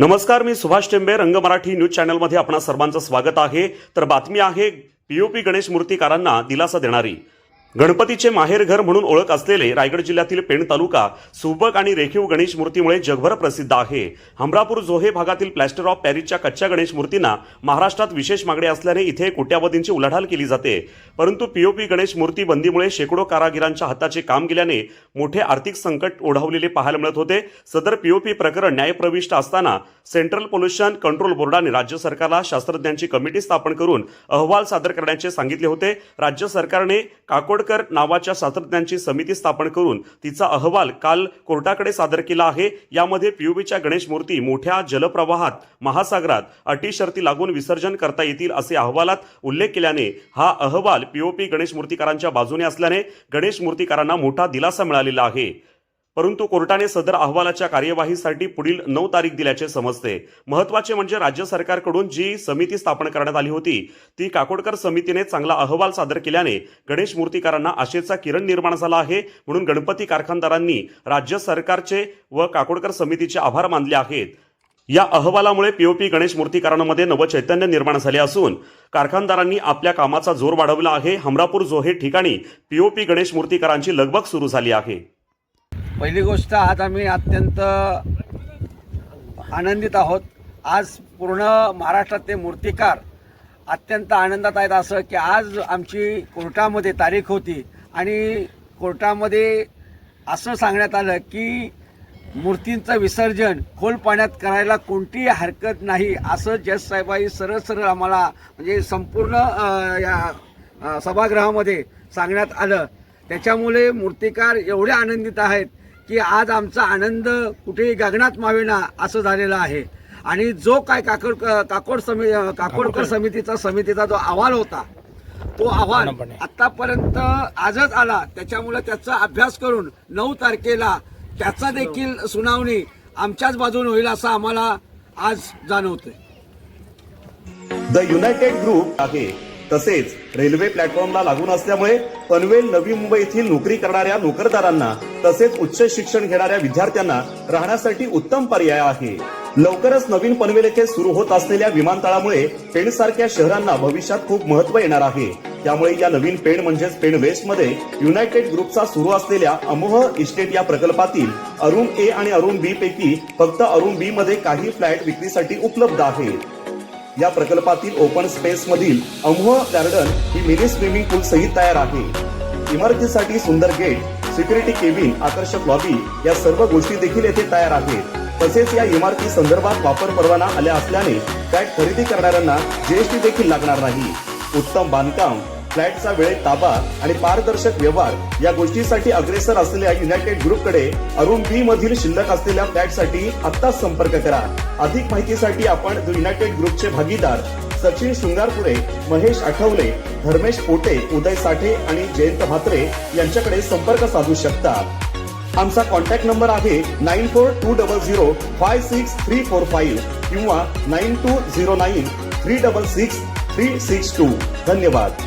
नमस्कार मी सुभाष टेंबे रंग मराठी न्यूज चॅनलमध्ये आपणा सर्वांचं स्वागत आहे. तर बातमी आहे पीओपी गणेश मूर्तीकारांना दिलासा देणारी. गणपतीचे माहेरघर म्हणून ओळख असलेले रायगड जिल्ह्यातील पेण तालुका सुबक आणि रेखीव गणेश मूर्तीमुळे जगभर प्रसिद्ध आहे. हमरापूर जोहे भागातील प्लॅस्टर ऑफ पॅरिसच्या कच्च्या गणेश मूर्तींना महाराष्ट्रात विशेष मागणी असल्याने इथे कोट्यावधींची उलाढाल केली जाते. परंतु पीओपी गणेश मूर्ती बंदीमुळे शेकडो कारागिरांच्या हाताचे काम गेल्याने मोठे आर्थिक संकट ओढवलेले पाहायला मिळत होते. सदर पीओपी प्रकरण न्यायप्रविष्ट असताना सेंट्रल पोल्युशन कंट्रोल बोर्डाने राज्य सरकारला शास्त्रज्ञांची कमिटी स्थापन करून अहवाल सादर करण्याचे सांगितले होते. राज्य सरकारने काकोड काकोडकर नावाच्या शास्त्रज्ञांची समिती स्थापन करून तिचा अहवाल काल कोर्टाकडे सादर केला आहे. यामध्ये पीओपीच्या गणेश मूर्ती मोठ्या जलप्रवाहात महासागरात अटी शर्ती लागून विसर्जन करता येतील असे अहवालात उल्लेख केल्याने हा अहवाल पीओपी गणेश मूर्तीकारांच्या बाजूने असल्याने गणेश मूर्तीकारांना मोठा दिलासा मिळालेला आहे. परंतु कोर्टाने सदर अहवालाच्या कार्यवाहीसाठी पुढील नऊ तारीख दिल्याचे समजते. महत्त्वाचे म्हणजे राज्य सरकारकडून जी समिती स्थापन करण्यात आली होती ती काकोडकर समितीने चांगला अहवाल सादर केल्याने गणेश मूर्तीकारांना आशेचा किरण निर्माण झाला आहे म्हणून गणपती कारखानदारांनी राज्य सरकारचे व काकोडकर समितीचे आभार मानले आहेत. या अहवालामुळे पीओपी गणेश मूर्तीकारांमध्ये नवचैतन्य निर्माण झाले असून कारखानदारांनी आपल्या कामाचा जोर वाढवला आहे. हमरापूर जोहे ठिकाणी पीओपी गणेश मूर्तीकारांची लगबग सुरू झाली आहे. पहिली गोष्ट आज आम्ही अत्यंत आनंदित आहोत. आज पूर्ण महाराष्ट्रातले मूर्तिकार अत्यंत आनंदात आहेत असं की आज आमची कोर्टामध्ये तारीख होती आणि कोर्टामध्ये असं सांगण्यात आलं की मूर्तींचं विसर्जन खोल पाण्यात करायला कोणतीही हरकत नाही असं जज साहेबाई सरळ सरळ आम्हाला म्हणजे संपूर्ण या सभागृहामध्ये सांगण्यात आलं. त्याच्यामुळे मूर्तिकार एवढे आनंदित आहेत की आज आमचा आनंद कुठेही गगनात मावेना असं झालेलं आहे. आणि जो काय काकोड काकोड समि काकोडकर समितीचा समितीचा जो अहवाल होता तो अहवाल आतापर्यंत आजच आला. त्याच्यामुळे त्याचा अभ्यास करून नऊ तारखेला त्याचा देखील सुनावणी आमच्याच बाजूने होईल असं आम्हाला आज जाणवतंय. द युनायटेड ग्रुप आहे. तसेच रेल्वे प्लॅटफॉर्मला लागून असल्यामुळे पनवेल नवी मुंबई येथील नोकरी करणाऱ्या नोकरदारांना तसेच उच्च शिक्षण घेणाऱ्या विद्यार्थ्यांना राहण्यासाठी उत्तम पर्याय आहे. लवकरच नवीन पनवेल येथे सुरू होत असलेल्या विमानतळामुळे पेण सारख्या शहरांना भविष्यात खूप महत्त्व येणार आहे. त्यामुळे या नवीन पेण म्हणजेच पेण वेस्टमध्ये युनायटेड ग्रुपचा सुरू असलेल्या अमोह इस्टेट या प्रकल्पातील अरुण ए आणि अरुण बी पैकी फक्त अरुण बी मध्ये काही फ्लॅट विक्रीसाठी उपलब्ध आहेत. या प्रकल्पातील ओपन स्पेस मधील अमोह गार्डन ही मिनी स्विमिंग पूल सहित तयार आहे. इमारतीसाठी सुंदर गेट सिक्युरिटी केबिन आकर्षक लॉबी या सर्व गोष्टी देखील येथे तयार आहेत. तसेच या इमारती संदर्भात वापर परवाना आल्या असल्याने फ्लॅट खरेदी करणाऱ्यांना जीएसटी देखील लागणार नाही. उत्तम बांधकाम फ्लॅटचा वेळेत ताबा आणि पारदर्शक व्यवहार या गोष्टीसाठी अग्रेसर असलेल्या युनायटेड ग्रुपकडे अरुण बी मधील शिल्लक असलेल्या फ्लॅटसाठी आत्ताच संपर्क करा. अधिक माहितीसाठी आपण युनायटेड ग्रुपचे भागीदार सचिन शृंगारपुरे महेश आठवले धर्मेश पोटे उदय साठे आणि जयंत म्हात्रे यांच्याकडे संपर्क साधू शकता. आमचा कॉन्टॅक्ट नंबर आहे nine four two double zero five six three four five किंवा nine two zero nine three double six three six two धन्यवाद.